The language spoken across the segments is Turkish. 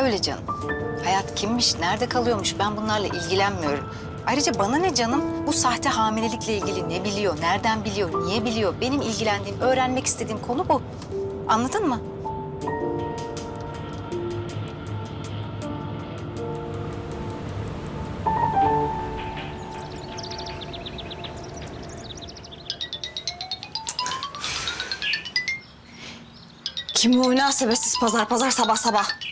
Öyle canım. Hayat kimmiş, nerede kalıyormuş ben bunlarla ilgilenmiyorum. Ayrıca bana ne canım? Bu sahte hamilelikle ilgili ne biliyor, nereden biliyor, niye biliyor? Benim ilgilendiğim, öğrenmek istediğim konu bu. Anladın mı? Kim bu münasebetsiz pazar pazar sabah sabah?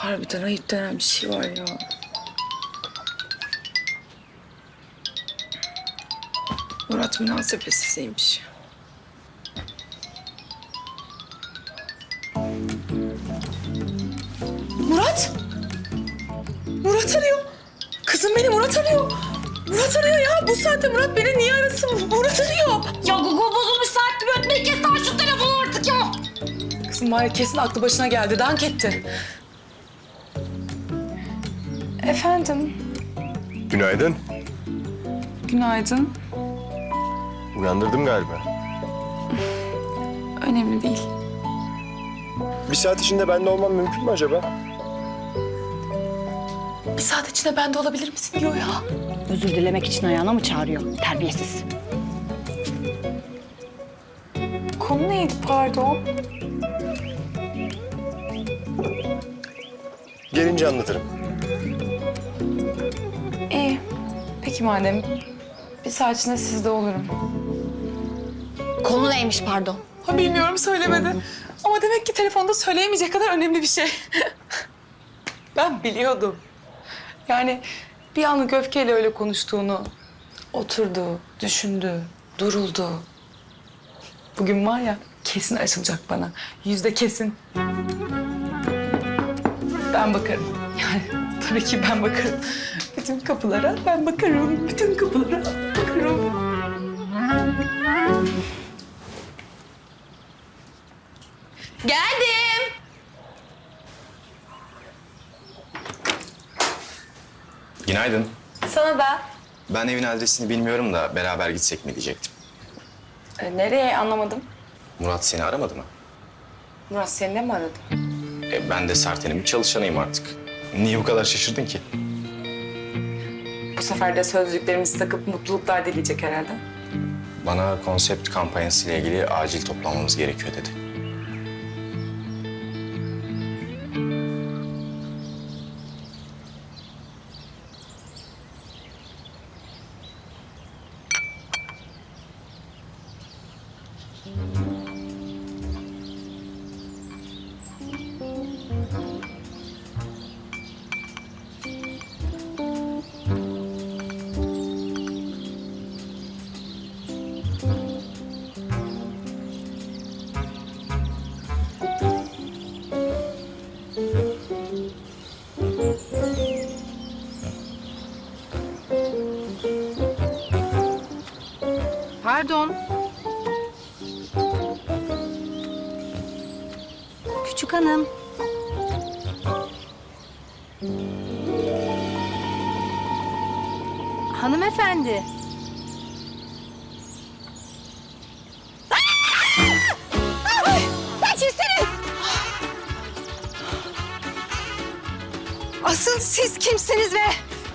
Harbiden ayıp denen bir şey var ya. Murat münasebetsiziymiş. Murat! Murat arıyor. Kızım beni Murat arıyor. Murat arıyor ya. Bu saatte Murat beni niye arasın? Murat arıyor. Ya Google bozulmuş saat gibi ötmeyi kes daha şu telefonu artık ya. Kızım var ya kesin aklı başına geldi. Dank etti. Efendim, Günaydın. günaydın. Uyandırdım galiba. Önemli değil. Bir saat içinde bende olmam mümkün mü acaba? Bir saat içinde bende olabilir misin diyor ya. Özür dilemek için ayağına mı çağırıyor? Terbiyesiz. Konu neydi pardon? Gelince anlatırım. Peki madem. Bir saat içinde sizde olurum. Konu neymiş pardon? Ha, bilmiyorum söylemedi. Ama demek ki telefonda söyleyemeyecek kadar önemli bir şey. ben biliyordum. Yani bir anlık öfkeyle öyle konuştuğunu. Oturdu, düşündü, duruldu. Bugün var ya kesin açılacak bana. Yüzde kesin. Ben bakarım. Yani tabii ki ben bakarım. Bütün kapılara ben bakarım. Bütün kapılara bakarım. Geldim. Günaydın. Sana da. Ben evin adresini bilmiyorum da beraber gitsek mi diyecektim. E, nereye anlamadım. Murat seni aramadı mı? Murat seni de mi aradı? E, ben de Serten'in bir çalışanıyım artık. Niye bu kadar şaşırdın ki? Bu sefer de sözlüklerimizi takıp mutluluklar dileyecek herhalde. Bana konsept kampanyası ile ilgili acil toplanmamız gerekiyor dedi. Pardon. Küçük hanım. Hanımefendi. Sen kimsiniz? Asıl siz kimsiniz ve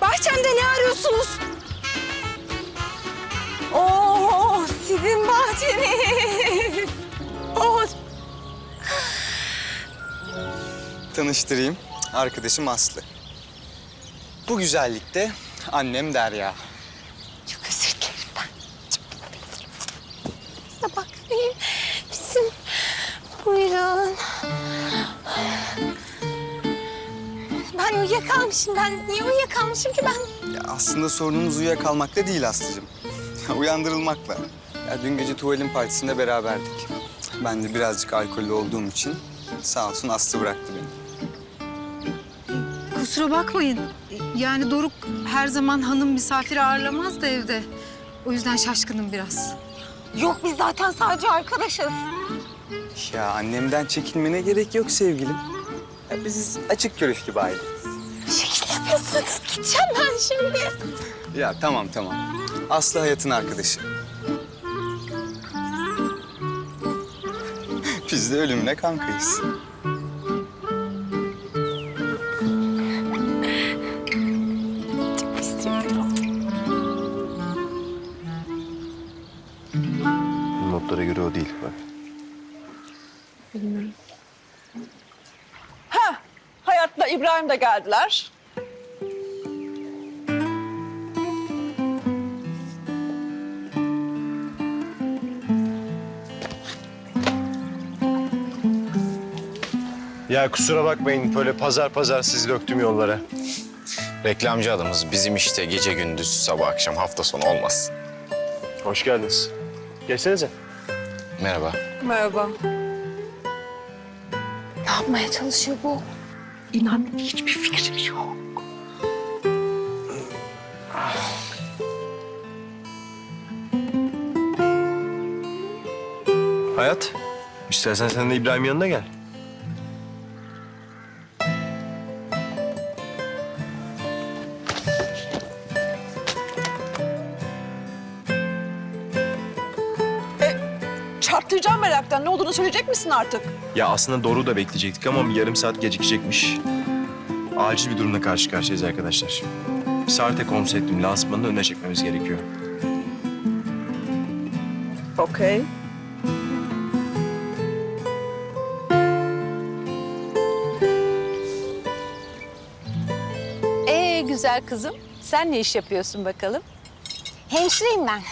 bahçemde ne arıyorsunuz? Sizin bahçeniz. Oo, Tanıştırayım. Arkadaşım Aslı. Bu güzellikte annem Derya. Çok özür dilerim ben. Size bakmayın. Bizim... Buyurun. Ben uyuyakalmışım. Ben niye uyuyakalmışım ki ben? Ya aslında sorunumuz uyuyakalmakta değil Aslı'cığım. Ya Uyandırılmakla. Ya dün gece tuvalin partisinde beraberdik. Ben de birazcık alkollü olduğum için sağ olsun Aslı bıraktı beni. Kusura bakmayın. Yani Doruk her zaman hanım misafir ağırlamaz da evde. O yüzden şaşkınım biraz. Yok biz zaten sadece arkadaşız. Ya annemden çekinmene gerek yok sevgilim. Ya biz açık görüşlü bir aileyiz. Şekil yapıyorsunuz. Gideceğim ben şimdi. Ya tamam tamam. Aslı hayatın arkadaşı. Biz de ölümüne kankayız. Notlara göre o değil bak. Bilmiyorum. Ha, Hayat'la İbrahim de geldiler. Ya kusura bakmayın böyle pazar pazar sizi döktüm yollara. Reklamcı adamız bizim işte gece gündüz sabah akşam hafta sonu olmaz. Hoş geldiniz. Geçsenize. Merhaba. Merhaba. Ne yapmaya çalışıyor bu? İnan hiçbir fikrim yok. Hayat, istersen sen de İbrahim yanına gel. Söyleyecek misin artık? Ya aslında Doruk'u da bekleyecektik ama bir yarım saat gecikecekmiş. Acil bir durumla karşı karşıyayız arkadaşlar. Sarte konseptim lansmanını öne çekmemiz gerekiyor. Okey. Ee güzel kızım, sen ne iş yapıyorsun bakalım? Hemşireyim ben.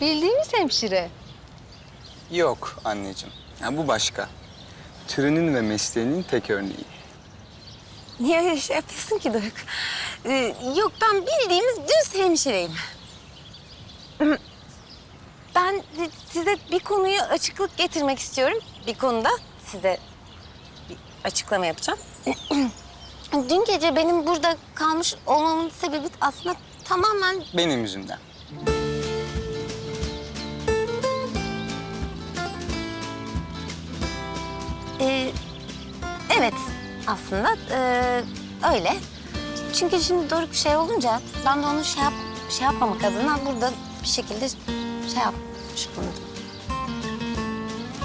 Bildiğimiz hemşire. Yok anneciğim. Ya bu başka. Türünün ve mesleğinin tek örneği. Niye öyle şey yapıyorsun ki Doruk? Ee, yok ben bildiğimiz düz hemşireyim. Ben size bir konuyu açıklık getirmek istiyorum. Bir konuda size bir açıklama yapacağım. Dün gece benim burada kalmış olmamın sebebi aslında tamamen Benim yüzümden. Ee, evet aslında ee, öyle. Çünkü şimdi Doruk şey olunca ben de onu şey, yap, şey yapmamak adına burada bir şekilde şey yapmış bulundum.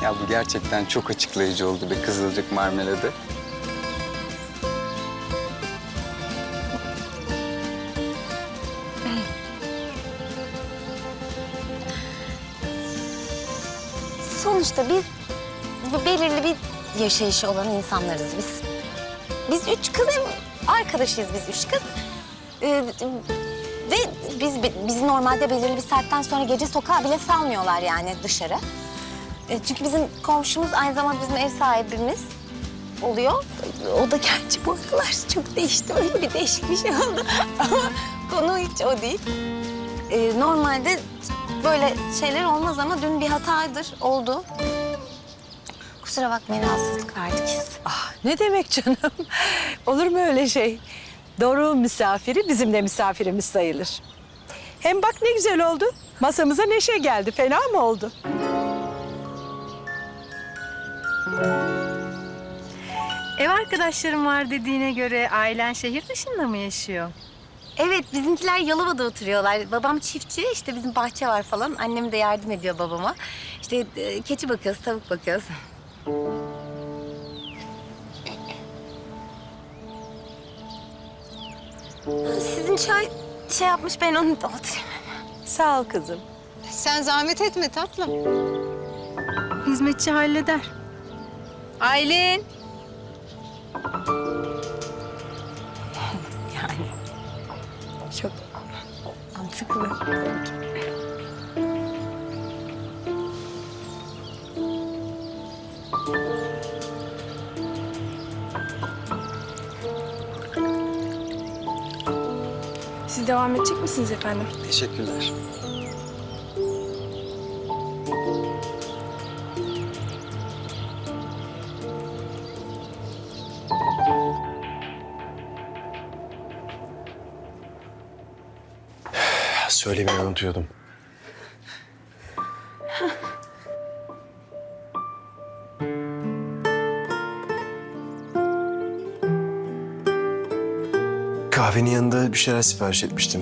Ya bu gerçekten çok açıklayıcı oldu be Kızılcık Marmeladı. Sonuçta biz bu belirli bir yaşayışı olan insanlarız biz. Biz üç kız hem arkadaşıyız biz üç kız. Ee, ve biz bizi normalde belirli bir saatten sonra gece sokağa bile salmıyorlar yani dışarı. Ee, çünkü bizim komşumuz aynı zamanda bizim ev sahibimiz oluyor. O da gerçi bu aralar çok değişti. Öyle bir değişik bir şey oldu. Ama konu hiç o değil. Ee, normalde böyle şeyler olmaz ama dün bir hatadır, oldu. Kusura bakmayın rahatsızlık verdik. Ah ne demek canım? Olur mu öyle şey? Doruk'un misafiri bizim de misafirimiz sayılır. Hem bak ne güzel oldu. Masamıza neşe geldi. Fena mı oldu? Ev arkadaşlarım var dediğine göre ailen şehir dışında mı yaşıyor? Evet, bizimkiler Yalova'da oturuyorlar. Babam çiftçi, işte bizim bahçe var falan. Annem de yardım ediyor babama. İşte e, keçi bakıyoruz, tavuk bakıyoruz. Sizin çay şey yapmış, ben onu doldurayım. Sağ ol kızım. Sen zahmet etme tatlım. Hizmetçi halleder. Aylin. Yani çok mantıklı. Siz devam edecek misiniz efendim? Teşekkürler. Söylemeyi unutuyordum. Bir şeyler sipariş etmiştim.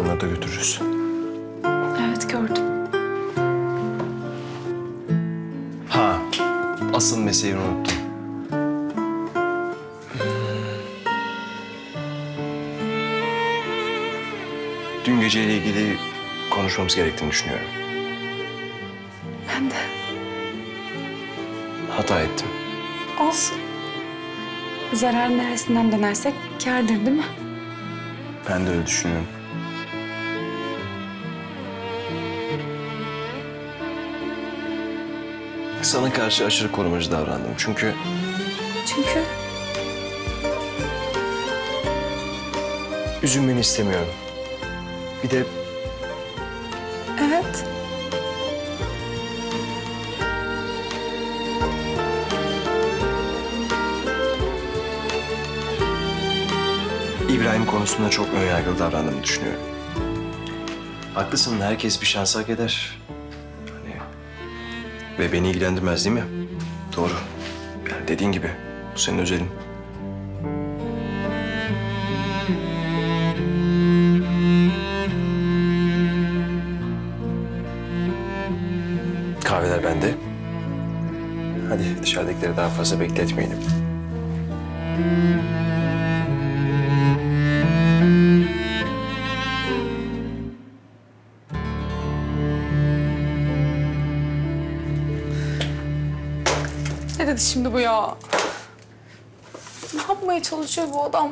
Onları da götürürüz. Evet gördüm. Ha, asıl meseleyi unuttum. Dün geceyle ilgili konuşmamız gerektiğini düşünüyorum. Ben de. Hata ettim. Olsun. Zarar neresinden dönersek kârdır değil mi? Ben de öyle düşünüyorum. Sana karşı aşırı korumacı davrandım. Çünkü Çünkü üzülmeni istemiyorum. Bir de İbrahim konusunda çok önyargılı davrandığımı düşünüyorum. Haklısın, herkes bir şans hak eder. Hani... Ve beni ilgilendirmez değil mi? Doğru. Yani dediğin gibi, bu senin özelin. Kahveler bende. Hadi dışarıdakileri daha fazla bekletmeyelim. Dedi şimdi bu ya? Ne yapmaya çalışıyor bu adam?